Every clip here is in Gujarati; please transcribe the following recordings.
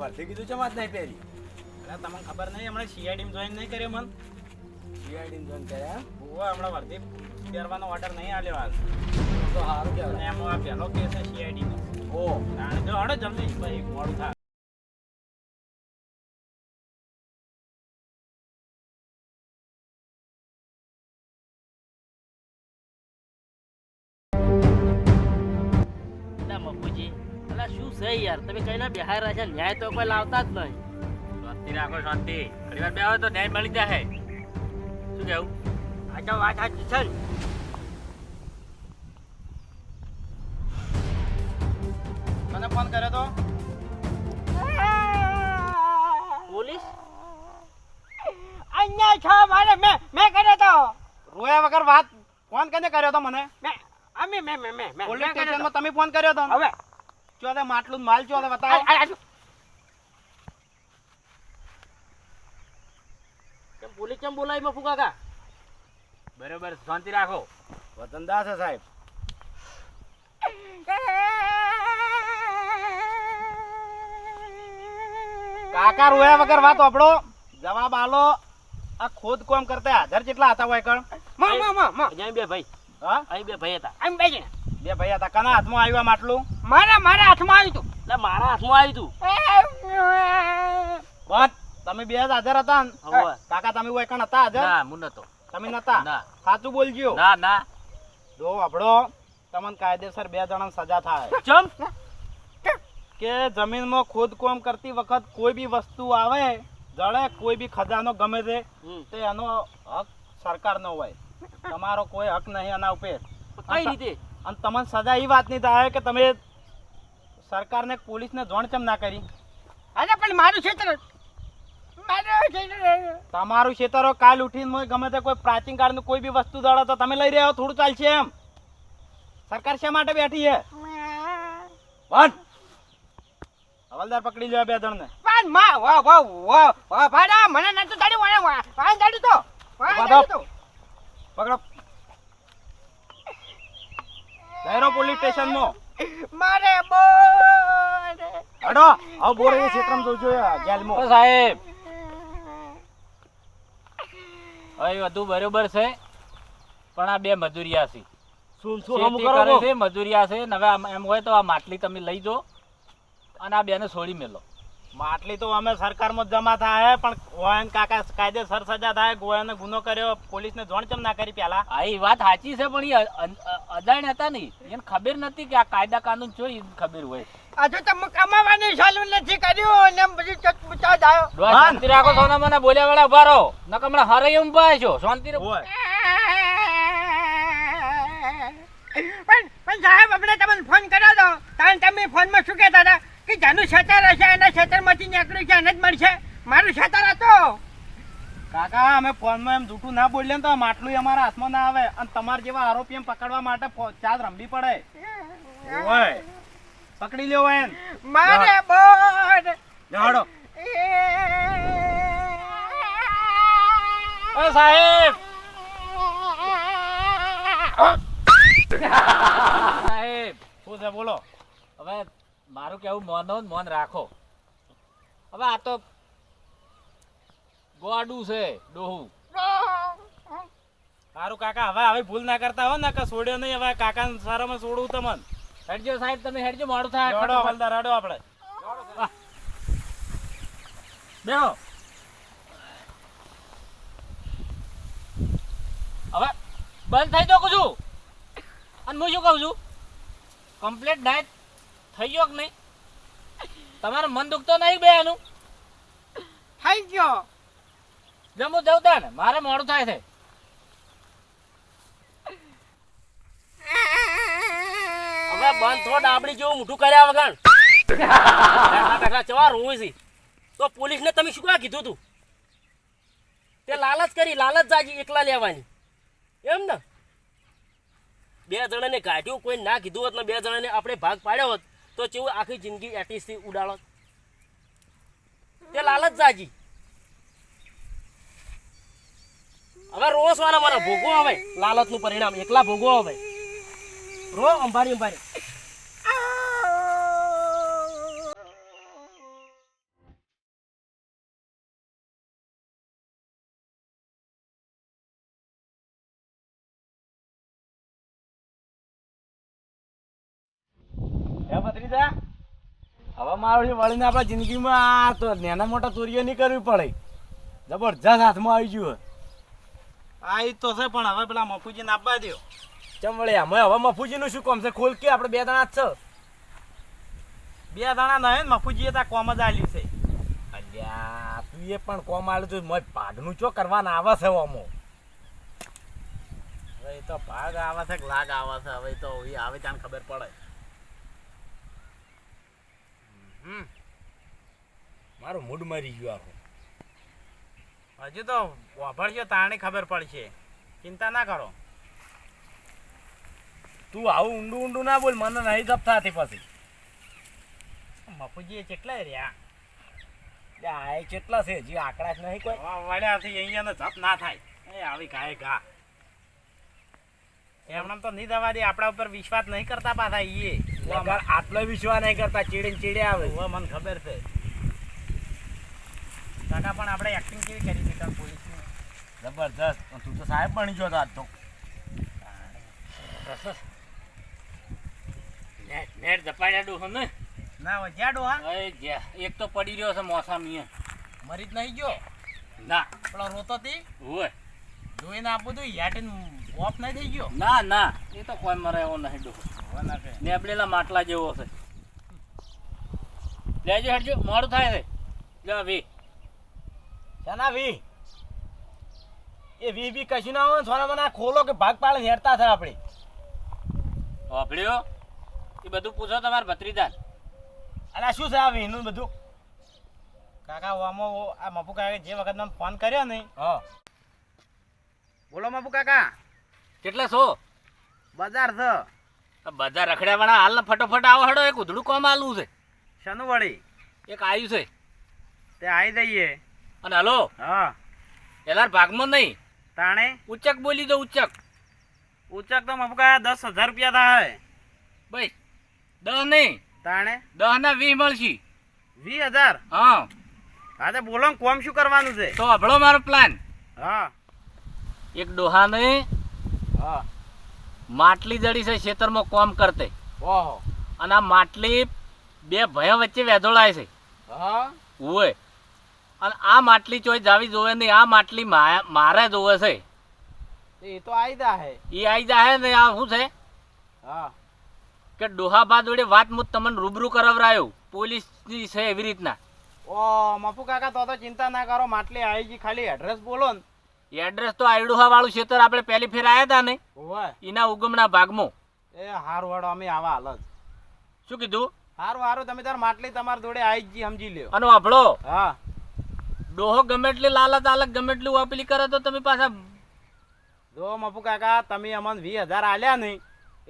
વર્ધી કીધું છે વાત નહીં પહેરી તમને ખબર નહીં હમણાં સીઆઈડી જોઈન નહીં કર્યો મન. સીઆઈડી જોઈન કર્યા? ઓવા હમણાં વર્દી પહેરવાનો ઓર્ડર નહીં આલ્યો હાલ. તો સારું કહેવાય. એમ આ પહેલો કેસ છે સીઆઈડી ઓ જો હડો જલ્દી ભાઈ મોડું થાય. છે યાર તમે કઈ ના બિહાર રહ્યા છે ન્યાય તો કોઈ લાવતા જ નહીં. શાંતિ રાખો શાંતિ. ઘણી વાર બે તો ન્યાય મળી જાય શું કેવું? આ તો વાત સાચી છે મને ફોન કર્યો તો? પોલીસ? અહીંયા છે મારે મેં મેં કર્યો તો. રોયા વગર વાત ફોન કને કર્યો તો મને? મેં અમે મેં મેં મેં પોલીસ સ્ટેશનમાં તમે ફોન કર્યો તો. હવે ચો માટલું માલ ચો બતાવો. કેમ બોલી કેમ બોલાય મફુ કાકા બરોબર શાંતિ રાખો. વતનદાસ સાહેબ. કાકા રોયા વગર વાત આપડો જવાબ આલો. આ ખોદ કોમ કરતા હાજર કેટલા હતા હોય કણ. માં માં માં માં. અહીં બે ભાઈ. હા? અહીં બે ભાઈ હતા. આમ બેસી બે ભાઈ હતા કના હાથમાં આવ્યું આ માટલું મારા મારા હાથમાં આવ્યું તું. એટલે મારા હાથમાં આવ્યું તું? બસ તમે બે જ હાજર હતા ને? કાકા તમે હોય કણ હતા હાજર? ના હું નતો. તમે નતા? સાચું બોલજો. ના ના. જો આપડો તમને કાયદેસર બે જણા સજા થાય. ચમ? કે જમીનમાં ખોદકામ કરતી વખત કોઈ બી વસ્તુ આવે જળે કોઈ બી ખજાનો ગમે તે. તો એનો હક સરકારનો હોય. તમારો કોઈ હક નહીં એના ઉપર. કઈ રીતે? અને તમને સજા એ વાતની થાય કે તમે સરકારને પોલીસને જોણ કેમ ના કરી અરે પણ મારું ક્ષેત્ર તમારું ખેતરો કાલ ઉઠીને મોય ગમે તે કોઈ પ્રાચીન કાળનું કોઈ બી વસ્તુ દળો તો તમે લઈ રહ્યા હો થોડું ચાલશે એમ સરકાર શા માટે બેઠી છે બંધ હવાલદાર પકડી લેવા બે જણને પણ માં વાહ વાહ વાહ વાહ ભાડા મને નતું તાડી વાહ વાહ તાડી તો વાહ ઊભા તો પકડો લહેરો પોલીસ સ્ટેશનમાં મારે બોલ હડો હવે બોર એ ક્ષેત્રમાં જોજો જેલમાં. સાહેબ. હવે બધું બરોબર છે પણ આ બે મજૂરિયા છે. શું શું હમ કરો છે? મજૂરિયા છે હવે આમ- એમ હોય તો આ માટલી તમે લઈ જો અને આ બેને છોડી મેલો. માટલી તો અમે સરકારમાં જ જમા થાય પણ ગોયન કાકા કાયદેસર સજા થાય ગોયને ગુનો કર્યો પોલીસને જોણ ચમ ના કરી પેલા આ એ વાત સાચી છે પણ એ અ- અ- અજાણ હતા નહીં એને ખબર નથી કે આ કાયદા કાનૂન જો એ ખબર હોય. આજે તો હું કમાવાની ચાલુ નથી કર્યું ને બધું ચટપટા જાય શાંતિ રાખો સોના મને બોલ્યા વાળા ઊભા રહો નકર હમણાં હરાઈ એમ ભાઈ છો શાંતિ રાખો હોય. પણ પણ સાહેબ આપણે તમને ફોન કર્યો હતો કારણ તમે ફોનમાં શું કહેતા હતા કે ખેતર હશે એના ખેતરમાંથી નીકળ્યું છે એને જ મળશે. મારું ખેતર હતું કાકા અમે ફોનમાં એમ જૂઠું ના બોલીએ તો માટલું અમારા હાથમાં ના આવે. અને તમારા જેવા આરોપી એમ પકડવા માટે ચાલ રમવી પડે. હોય પકડી લ્યો એને મારે બોલ. જાડો ઓય સાહેબ. સાહેબ શું છે બોલો? હવે મારું કેવું મોનો મોન રાખો. હવે આ તો ગોડું છે ડોહું. સારું કાકા હવે હવે ભૂલ ના કરતા હો ને કે છોડ્યો નહીં. હવે કાકા સારામાં છોડું તમને હેડજો સાહેબ તમે હેડજો મોડું થાય. જાડો હલદાર હાડો આપણે. બેહો. હવે બંધ થઈ જાઓ છું. અને હું શું કહું છું? કમ્પ્લેટ ડાયટ થઈ ગયો કે નહીં? તમારું મન દુખતો નહીં બે આનું થઈ ગયો. જમું જવું તા ને મારે મોડું થાય છે. હવે બંધ થો ડાબડી જેવું મોઢું કર્યા વગર. બેઠા બેઠા ચવા રોવું છે. તો પોલીસને તમે શું કા કીધું તું? તે લાલચ કરી લાલચ જાજી એકલા લેવાની. એમ ને? બે જણાને કાઢ્યું કોઈ ના કીધું હોત ને બે જણાને આપણે ભાગ પાડ્યો હોત તો ચેવું આખી જિંદગી એટીસી ઉડાડો. તે લાલચ જાજી. હવે રોજ વાળા મારા ભોગવો હવે, લાલચનું પરિણામ, એકલા ભોગવો હવે. રો અંભારી અંભારી હે ભત્રીજા? વળીને આપણા જિંદગીમાં તો નાના મોટા ચોરીઓ નહીં કરવી પડે. જબરજસ્ત હાથમાં આવી ગયું આ ઈ તો છે, પણ હવે પેલા મફુજીને આપવા દો ચમ વળી હવે મફુજીનું શું કોમ છે? ખોલ કે આપણે બે દાણા જ છે. બે દાણા નહીં ને મફુજીએ ત્યાં કોમ જ આલ્યું છે. અલ્યા, તું એ પણ કોમ આલ્યું તું મોય ભાગનું ચો કરવાના આવે છે અમો હવે તો ભાગ આવે છે લાગ આવે છે, હવે તો એ આવે ત્યાં ખબર પડે હમ મારું મૂડ મરી ગયું આખું. હજુ તો વાપરજો, તાણે ખબર પડશે. ચિંતા ના કરો. તું આવું ઊંડું ઊંડું ના બોલ, મને નહીં જપ થતી પછી. મફુજી કેટલા રહ્યા? આ કેટલા છે, હજી આંકડા જ નહીં કોઈ. વળ્યાથી અહીંયા જપ ના થાય. એ આવી ગાય ગા. એમને તો નહીં દવા દે આપણા ઉપર વિશ્વાસ નહીં કરતા પાછા ઈએ. આટલો વિશ્વાસ નહીં કરતા ચીડીને ચીડે આવે. મને ખબર છે. કાકા પણ આપણે એક્ટિંગ કેવી કરી છે પોલીસની? જબરજસ્ત. તું તો સાહેબ બની ગયો તો આજ તો. નેટ જપાડ્યા ડોહો ને. ના વજ્યા ડોહા? અરે જ્યાં એક તો પડી રહ્યો છે મોસામી મરી જ નહીં ગયો? ના. પેલો રોતો તી? હોય. જોઈને આપું તું યાટીને ઓફ નહીં થઈ ગયો? ના ના. એ તો કોઈ મારે એવો નહીં ડોહો હવે ના માટલા જેવો છે. લેજો હેડજો મોડું થાય છે. લે વી. શાના વી? એ વી બી કશું ના હોય સોના મને ખોલો કે ભાગ પાડે હેરતા થાય આપણે વાપડ્યો એ બધું પૂછો તમારા ભત્રીદાર અને શું છે આ વીનું બધું? કાકા ઓમો આ મપુ કાકા જે વખત મને ફોન કર્યો ને હા. બોલો મપુ કાકા કેટલા છો? બજાર છે. બજાર રખડ્યા વાળા હાલ ફટોફટ આવો હડો એક ઉધડું કોમ આલું છે. શનું વળી? એક આવ્યું છે. તે આવી જઈએ. અને હલો હા. એલાર ભાગમાં નહીં. તાણે? ઉચ્ચક બોલી દો ઉચ્ચક ઉચક તો મપુ દસ હજાર રૂપિયા થાય ભાઈ દહ નહીં. તાણે? દસ ના વીસ મળશે. વીસ હજાર? હા. હા તો બોલો કોમ શું કરવાનું છે? તો હભળો મારો પ્લાન હા. એક ડોહાને હા માટલી જડી છે ખેતરમાં કોમ કરતે. ઓહો અને આ માટલી બે ભય વચ્ચે વેધોળાય છે. હા? ઉવે. અને આ માટલી ચોઈ જાવી જોવે નહીં આ માટલી મારે જોવે છે. એ તો આવી જા હે એ આઈ જા હે ને આ શું છે? હા. કે ડોહાબા જોડે વાત મું તમને રૂબરૂ કરાવરાયો. પોલીસની છે એવી રીતના. ઓ મફુ કાકા તો તો ચિંતા ના કરો માટલી આવી ગઈ ખાલી એડ્રેસ બોલો ને. એડ્રેસ તો આયડુહા વાળું ખેતર આપણે પહેલી ફેર આવ્યા હતા ને? ઓવે એના ઉગમના ભાગમાં. એ હારું વાળો અમે આવા હાલ શું કીધું? હારું હારું તમે તાર માટલી તમારી જોડે આવી જ જી સમજી લ્યો. અને વાપડો હા. ડોહો ગમે એટલી લાલચ આલક ગમે એટલું વાપલી કરે તો તમે પાછા જો મપુ કાકા તમે અમને વીસ હજાર આલ્યા નહીં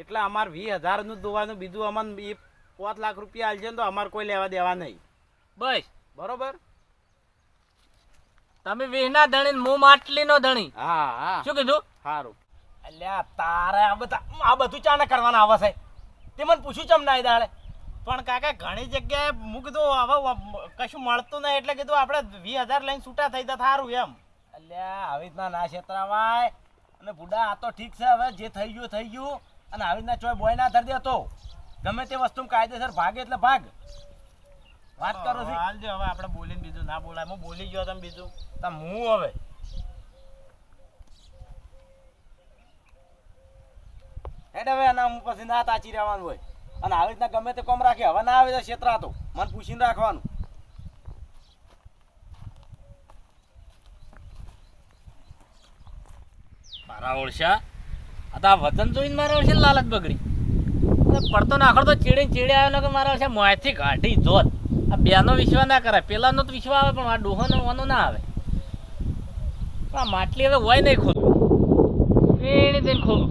એટલે અમારે વીસ હજારનું દોવાનું બીજું અમને એ પાંચ લાખ રૂપિયા આલશે ને તો અમારે કોઈ લેવા દેવા નહીં. બસ. બરોબર? તમે વિહના ધણી હું માટલી નો ધણી. હા હા. શું કીધું? સારું અલ્યા તારે આ બધા આ બધું ચાને કરવાના આવે છે. તે મને પૂછ્યું ચમ ના દાડે? પણ કાકા ઘણી જગ્યાએ કીધું હવે કશું મળતું નહીં. એટલે કીધું આપણે વીસ હજાર લઈને છૂટા થઈ જતા સારું એમ. અલ્યા આવી રીતના ના છેતરાવાય. અને બુડા આ તો ઠીક છે હવે જે થઈ ગયું થઈ ગયું. અને આવી રીતના ચોય બોય ના ધરી દેતો. ગમે તે વસ્તુ કાયદેસર ભાગે એટલે ભાગ. વાત કરો છો. હાલજો હવે આપણે બોલીને બીજું ના બોલાય. હું બોલી ગયો તમે બીજું. તમે હું હવે? હેડ હવે એના હું પછી ના તાચી રહેવાનું હોય. અને આવી રીતના ગમે તે કોમ રાખે હવે ના આવે તો છેતરાતો. મને પૂછીને રાખવાનું. મારા ઓળશા આ તો આ વજન જોઈને મારા ઓળશે લાલચ બગડી. પડતો નાખડતો ચીડે ચીડે આવ્યો કે મારા ઓળશે મોંથી કાઢી જોત. આ બે નો વિશ્વાસ ના કરાય. પેલાનો તો વિશ્વાસ આવે, પણ આ ડોહોનો વાનો ના આવે. પણ આ માટલી હવે હોય નહીં ખોલો એને જઈને ખોલો.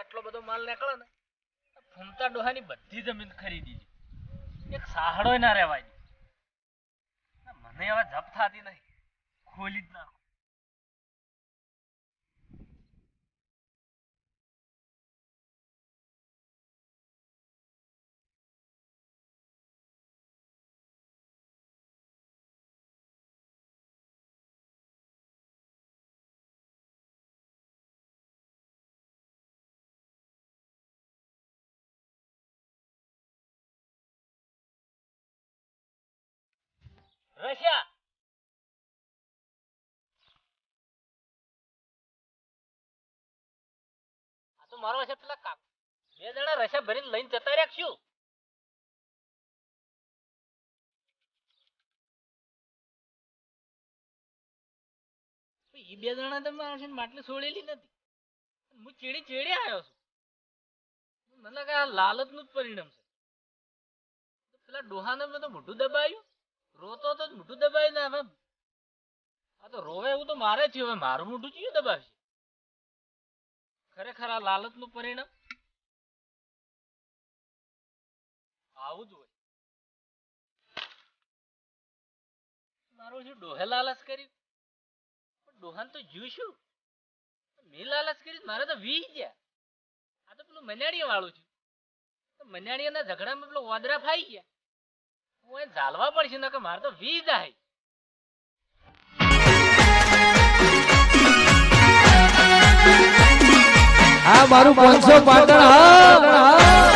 આટલો બધો માલ નીકળે ને ફૂમતા ડોહાની બધી જમીન ખરીદી છે. એક સાહડો ના રહેવાય. મને હવે જપ થાતી નહીં. ખોલી જ નાખો. રશિયા. આ તો મારો છે પેલા કાક. બે જણા રશિયા ભરીને લઈને જતા રહ્યા શું? એ બે જણા તો મારા છે ને માટલી છોડેલી નથી. હું ચીડી ચીડી આવ્યો છું. મને લાગે આ લાલચનું જ પરિણામ છે. પેલા પેલા ડોહાને મેં તો મોઢું દબાયું રોતો તો મોઢું દબાવી ને આ તો રોવે એવું તો મારે થયું હવે મારું મોઢું ચિયું દબાવશે? ખરેખર આ લાલચનું પરિણામ? આવું જ હોય. મારું શું ડોહે લાલચ કરી પણ ડોહાન તો જ્યું શું? મેં લાલચ કરી મારે તો વી ગયા આ તો પેલું મન્યાળીયા વાળું છું મન્યાળીયાના ઝઘડામાં પેલો વાદરા ફાઈ ગયા. એ ઝાલવા પડશે ને કે મારે તો વી જાય. આ મારું પાંચસો પાટણ હા.